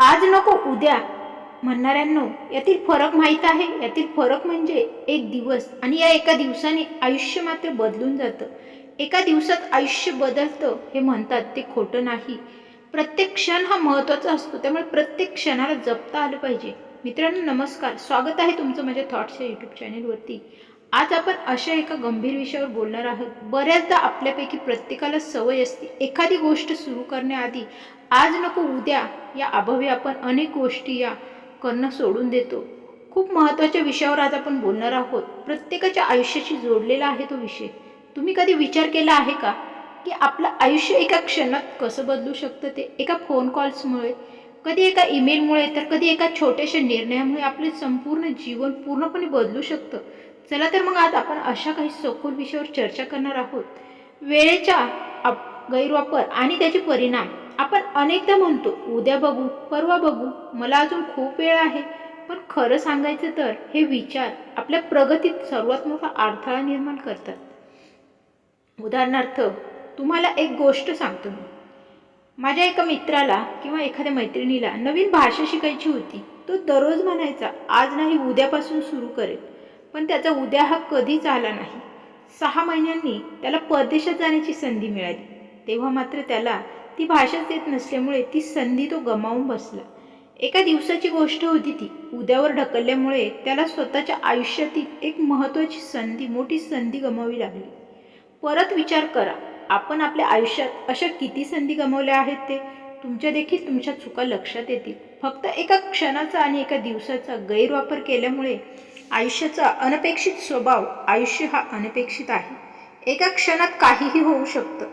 आज नको उद्या. म्हणणाऱ्यांनो यातील फरक माहीत आहे. यातील फरक म्हणजे एक दिवस आणि या एका दिवसाने आयुष्य मात्र बदलून जातं. एका दिवसात आयुष्य बदलतं हे म्हणतात ते खोटं नाही. प्रत्येक क्षण हा महत्त्वाचा असतो त्यामुळे प्रत्येक क्षणाला जपता आलं पाहिजे. मित्रांनो नमस्कार. स्वागत आहे तुमचं माझ्या थॉट्स या यूट्यूब चॅनेलवरती आज आपण अशा एका गंभीर विषयावर बोलणार आहोत. बऱ्याचदा आपल्यापैकी प्रत्येकाला सवय असते एखादी गोष्ट सुरू करण्याआधी आज नको उद्या या अभावी आपण अनेक गोष्टी या करणं सोडून देतो. खूप महत्त्वाच्या विषयावर आज आपण बोलणार आहोत. प्रत्येकाच्या आयुष्याशी जोडलेला आहे तो विषय. तुम्ही कधी विचार केला आहे का? की आपलं आयुष्य एका क्षणात कसं बदलू शकतं ते? एका फोन कॉल्समुळे कधी एका ईमेलमुळे तर कधी एका छोट्याशा निर्णयामुळे आपले संपूर्ण जीवन पूर्णपणे बदलू शकतं? चला तर मग आज आपण अशा काही सखोल विषयावर चर्चा करणार आहोत. वेळेच्या गैरवापर आणि त्याचे परिणाम. आपण अनेकदा म्हणतो उद्या बघू परवा बघू मला अजून खूप वेळ आहे. पण खरं सांगायचं तर हे विचार आपल्या प्रगतीत सर्वात मोठा अडथळा निर्माण करतात. उदाहरणार्थ तुम्हाला एक गोष्ट सांगतो मी. माझ्या एका मित्राला किंवा एखाद्या मैत्रिणीला नवीन भाषा शिकायची होती. तो दररोज म्हणायचा आज नाही उद्यापासून सुरू करेल पण त्याचा उद्या हा कधीच आला नाही. सहा महिन्यांनी त्याला परदेशात जाण्याची संधी मिळाली. तेव्हा मात्र त्याला ती भाषाच येत नसल्यामुळे ती संधी तो गमावून बसला. एका दिवसाची गोष्ट होती ती. उद्यावर ढकलल्यामुळे त्याला स्वतःच्या आयुष्यातील एक महत्त्वाची संधी मोठी संधी गमावी लागली. परत विचार करा आपण आपल्या आयुष्यात अशा किती संधी गमावल्या आहेत ते? तुमच्या देखील तुमच्या चुका लक्षात येतील. फक्त एका क्षणाचा आणि एका दिवसाचा गैरवापर केल्यामुळे आयुष्याचा अनपेक्षित स्वभाव आयुष्य हा अनपेक्षित आहे. एका क्षणात काहीही होऊ शकतं.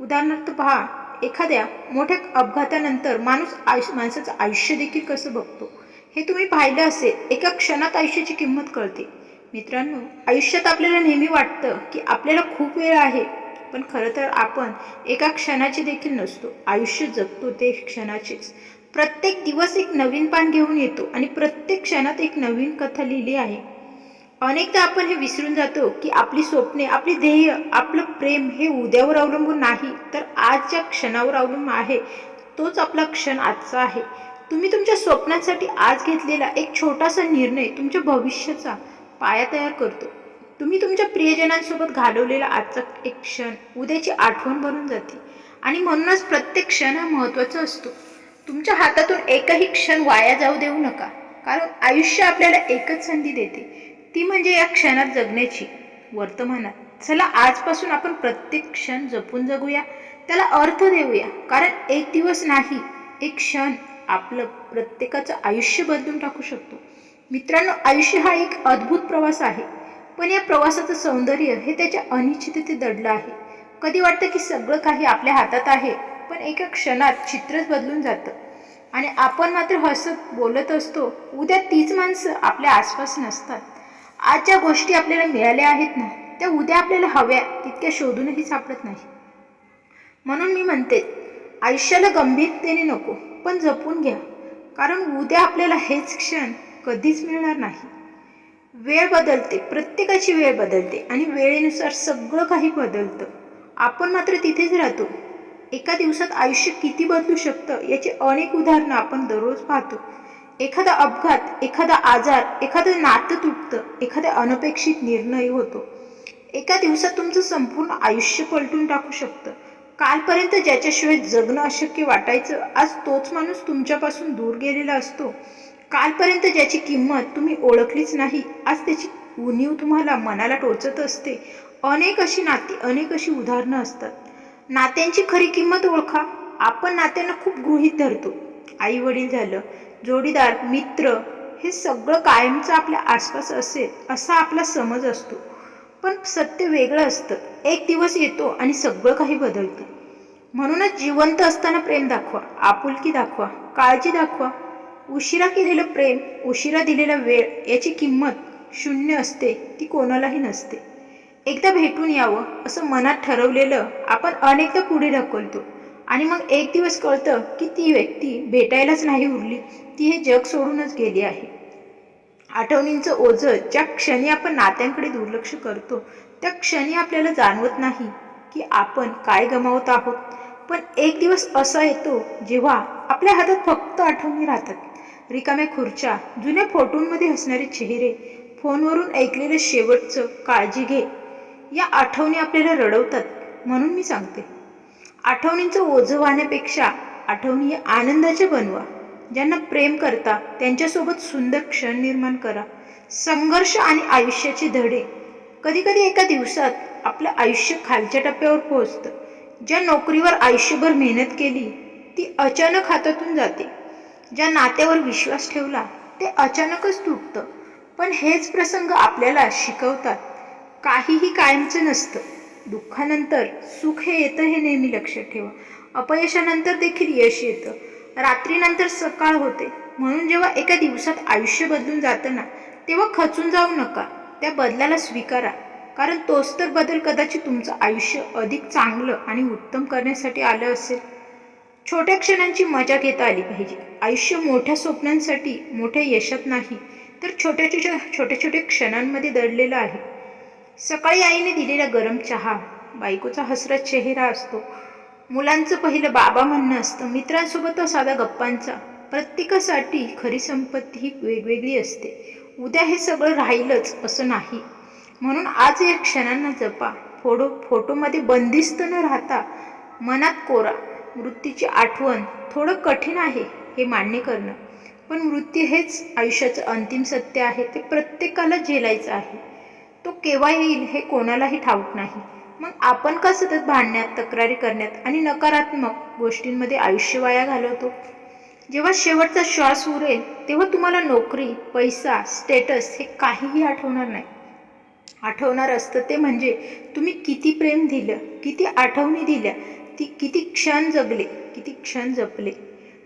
उदाहरणार्थ पहा एखाद्या मोठ्या अपघातानंतर माणूस आयुष्य माणसाचं आयुष्य देखील कसं बघतो? हे तुम्ही पाहिलं असेल. एका क्षणात आयुष्याची किंमत कळते. मित्रांनो आयुष्यात आपल्याला नेहमी वाटतं की आपल्याला खूप वेळ आहे. पण खरं तर आपण एका क्षणाचे देखील नसतो. आयुष्य जगतो ते क्षणाचेच. प्रत्येक दिवस एक नवीन पान घेऊन येतो आणि प्रत्येक क्षणात एक नवीन कथा लिहिली आहे. अनेकदा आपण हे विसरून जातो की आपली स्वप्ने आपली ध्येय आपलं प्रेम हे उद्यावर अवलंबून नाही तर आज ज्या क्षणावर अवलंबून आहे. तोच आपला क्षण आजचा आहे. तुम्ही तुमच्या स्वप्नांसाठी आज घेतलेला एक छोटासा निर्णय तुमच्या भविष्याचा पाया तयार करतो. तुम्ही तुमच्या प्रियजनांसोबत घालवलेला आजचा एक क्षण उद्याची आठवण बनून जाते. आणि म्हणूनच प्रत्येक क्षण हा महत्त्वाचा असतो. तुमच्या हातातून एकही क्षण वाया जाऊ देऊ नका. कारण आयुष्य आपल्याला एकच संधी देते. ती म्हणजे या क्षणात जगण्याची वर्तमानात. चला आजपासून आपण प्रत्येक क्षण जपून जगूया त्याला अर्थ देऊया. कारण एक दिवस नाही एक क्षण आपलं प्रत्येकाचं आयुष्य बदलून टाकू शकतो. मित्रांनो आयुष्य हा एक अद्भुत प्रवास आहे. पण या प्रवासाचं सौंदर्य हे त्याच्या अनिश्चिततेत दडलं आहे. कधी वाटतं की सगळं काही आपल्या हातात आहे पण एका क्षणात चित्रच बदलून जातं. आणि आपण मात्र हसत बोलत असतो उद्या तीच माणसं आपल्या आसपास नसतात. आज ज्या गोष्टी आपल्याला मिळाल्या आहेत ना त्या उद्या आपल्याला हव्या तितक्या शोधूनही सापडत नाही. म्हणून मी म्हणते आयुष्याला गंभीरतेने नको पण जपून घ्या. कारण उद्या आपल्याला हेच क्षण कधीच मिळणार नाही. वेळ बदलते प्रत्येकाची वेळ बदलते आणि वेळेनुसार सगळं काही बदलतं. आपण मात्र तिथेच राहतो. एका दिवसात आयुष्य किती बदलू शकतं याची अनेक उदाहरणं आपण दररोज पाहतो. एखादा अपघात एखादा आजार एखादं नातं तुटतं एखादा अनपेक्षित निर्णय होतो. एका दिवसात तुमचं संपूर्ण आयुष्य पलटून टाकू शकतं. कालपर्यंत ज्याच्याशिवाय जगणं अशक्य वाटायचं आज तोच माणूस तुमच्यापासून दूर गेलेला असतो. कालपर्यंत ज्याची किंमत तुम्ही ओळखलीच नाही आज त्याची उणीव तुम्हाला मनाला टोचत असते. अनेक अशी नाती अनेक अशी उदाहरणं असतात. नात्यांची खरी किंमत ओळखा. आपण नात्यांना खूप गृहीत धरतो. आई वडील झालं जोडीदार मित्र हे सगळं कायमचं आपल्या आसपास असेल असा आपला समज असतो. पण सत्य वेगळं असतं. एक दिवस येतो आणि सगळं काही बदलतं. म्हणूनच जिवंत असताना प्रेम दाखवा आपुलकी दाखवा काळजी दाखवा. उशिरा केलेलं प्रेम उशिरा दिलेला वेळ याची किंमत शून्य असते ती कोणालाही नसते. एकदा भेटून यावं असं मनात ठरवलेलं आपण अनेकदा पुढे ढकलतो. आणि मग एक दिवस कळतं की ती व्यक्ती भेटायलाच नाही उरली. ती हे जग सोडूनच गेली आहे. आठवणींचं ओझं ज्या क्षणी आपण नात्यांकडे दुर्लक्ष करतो त्या क्षणी आपल्याला जाणवत नाही की आपण काय गमावत आहोत. पण एक दिवस असा येतो जेव्हा आपल्या हातात फक्त आठवणी राहतात. रिकाम्या खुर्च्या जुन्या फोटोंमध्ये हसणारे चेहरे फोनवरून ऐकलेलं शेवटचं काळजी घे. या आठवणी आपल्याला रडवतात म्हणून मी सांगते. आठवणींचं ओझं वाहण्यापेक्षा आठवणी आनंदाचे बनवा. ज्यांना प्रेम करता त्यांच्यासोबत सुंदर क्षण निर्माण करा. संघर्ष आणि आयुष्याचे धडे. कधीकधी एका दिवसात आपलं आयुष्य खालच्या टप्प्यावर पोहोचतं. ज्या नोकरीवर आयुष्यभर मेहनत केली ती अचानक हातातून जाते. ज्या नात्यावर विश्वास ठेवला ते अचानकच तुटतं. पण हेच प्रसंग आपल्याला शिकवतात. काहीही कायमचं नसतं. दुःखानंतर सुख हे येतं हे नेहमी लक्षात ठेवा. अपयशानंतर देखील यश येतं. रात्रीनंतर सकाळ होते. म्हणून जेव्हा एका दिवसात आयुष्य बदलून जातं ना तेव्हा खचून जाऊ नका. त्या बदलाला स्वीकारा. कारण तोच तर बदल कदाचित तुमचं आयुष्य अधिक चांगलं आणि उत्तम करण्यासाठी आलं असेल. छोट्या क्षणांची मजा घेता आली पाहिजे. आयुष्य मोठ्या स्वप्नांसाठी मोठ्या यशात नाही तर छोट्या छोट्या छोट्या छोट्या क्षणांमध्ये दडलेलं आहे. सकाळी आईने दिलेला गरम चहा. बायकोचा हसरा चेहरा असतो. मुलांचं पहिलं बाबा म्हणणं असतं मित्रांसोबत साधा गप्पांचा. प्रत्येकासाठी खरी संपत्ती ही वेगवेगळी असते. उद्या हे सगळं राहीलच असं नाही. म्हणून आज या क्षणांना जपा. फोटो फोटोमध्ये बंदिस्त न राहता मनात कोरा. मृत्यूची आठवण थोडं कठीण आहे हे मान्य करणं. पण मृत्यू हेच आयुष्याचं अंतिम सत्य आहे. ते प्रत्येकाला झेलायचं आहे. तो केव्हा येईल हे कोणालाही ठाऊक नाही. मग आपण का सतत भांडण्यात तक्रारी करण्यात आणि नकारात्मक गोष्टींमध्ये आयुष्य वाया घालवतो? जेव्हा शेवटचा श्वास उरेल तेव्हा तुम्हाला नोकरी पैसा स्टेटस हे काहीही आठवणार नाही. आठवणार असतं ते म्हणजे तुम्ही किती प्रेम दिलं किती आठवणी दिल्या ती किती क्षण जगले किती क्षण जपले.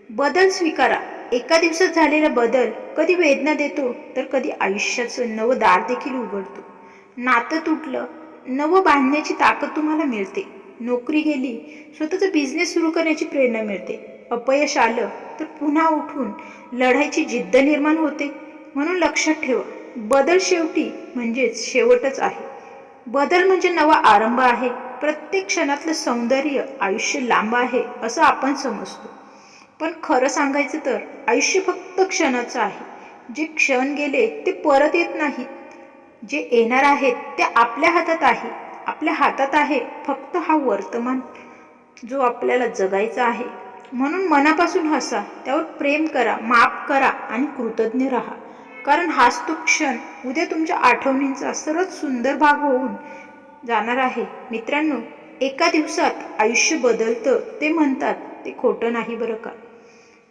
बदल स्वीकारा. एका दिवसात झालेला बदल कधी वेदना देतो तर कधी आयुष्याचं नवं दार देखील उघडतो. नातं तुटलं. नवं बांधण्याची ताकद तुम्हाला मिळते. नोकरी गेली स्वतःचा बिझनेस सुरू करण्याची प्रेरणा मिळते. अपयश आलं तर पुन्हा उठून लढायची जिद्द निर्माण होते. म्हणून लक्षात ठेवा बदल शेवटी म्हणजेच शेवटच आहे. बदल म्हणजे नवा आरंभ आहे. प्रत्येक क्षणातलं सौंदर्य आयुष्य लांब आहे असं आपण समजतो. पण खरं सांगायचं तर आयुष्य फक्त क्षणाचं आहे. जे क्षण गेले ते परत येत नाहीत जे येणार आहेत ते आपल्या हातात आहे. आपल्या हातात आहे. फक्त हा वर्तमान जो आपल्याला जगायचा आहे. म्हणून मनापासून हसा. त्यावर प्रेम करा माफ करा आणि कृतज्ञ राहा. कारण हाच तो क्षण उद्या तुमच्या आठवणींचा सर्वात सुंदर भाग होऊन जाणार आहे. मित्रांनो एका दिवसात आयुष्य बदलतं ते म्हणतात ते खोटं नाही बरं का?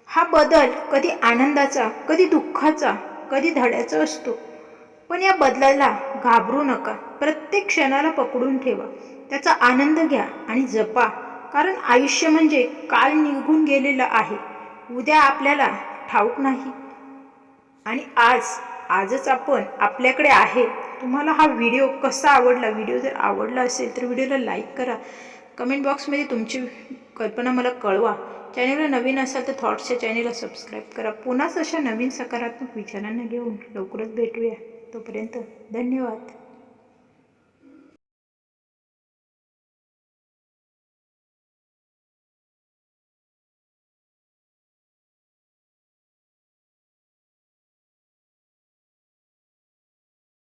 हा बदल कधी आनंदाचा कधी दुःखाचा कधी धड्याचा असतो. पण या बदलाला घाबरू नका. प्रत्येक क्षणाला पकडून ठेवा. त्याचा आनंद घ्या आणि जपा. कारण आयुष्य म्हणजे काल निघून गेलेलं आहे. उद्या आपल्याला ठाऊक नाही. आणि आज आजच आपण आपल्याकडे आहे. तुम्हाला हा व्हिडिओ कसा आवडला व्हिडिओ जर आवडला असेल तर व्हिडिओला लाईक करा. कमेंट बॉक्समध्ये तुमची कल्पना मला कळवा. चॅनेलला नवीन असाल तर थॉट्सच्या चॅनेलला सबस्क्राईब करा. पुन्हाच अशा नवीन सकारात्मक विचारांना घेऊन लवकरच भेटूया. तोपर्यंत धन्यवाद.